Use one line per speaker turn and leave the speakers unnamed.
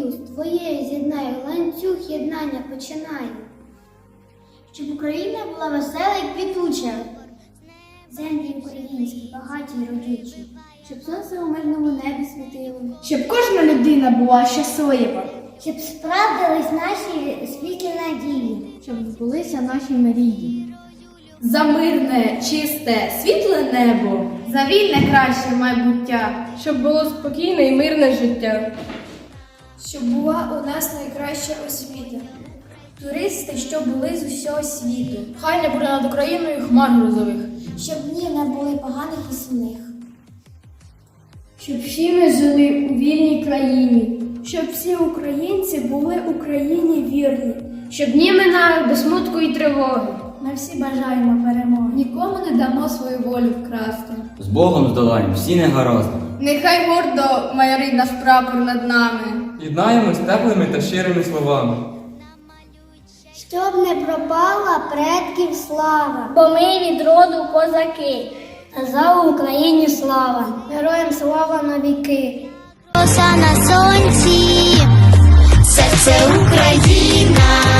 твою, з твоєю з'єднаю, ланцюг єднання починаю. Щоб Україна була весела і квітуча, землі українські, багаті й родючі, щоб сонце у мирному небі світило,
Щоб кожна людина була щаслива,
щоб справдились наші світлі надії,
щоб збулися наші мрії. За мирне, чисте, світле небо, за вільне краще майбуття,
щоб було спокійне і мирне життя.
Щоб була у нас найкраща освіта. Туристи, що були з усього світу. Хай не буде над Україною хмар грузових.
щоб днів не були поганих і сумних.
Щоб всі ми жили у вільній країні, щоб всі українці були Україні вірні, щоб дні минали без смутку і тривоги. Ми всі бажаємо перемоги. Нікому не дамо свою волю вкрасти.
З Богом здолаємо всі негаразди.
Нехай гордо майорить наш прапор над нами.
Єднаємось теплими та щирими словами.
Щоб не пропала предків слава, бо ми від роду козаки, та за Україні слава, героям слава навіки.
Роса на сонці, серце Україна,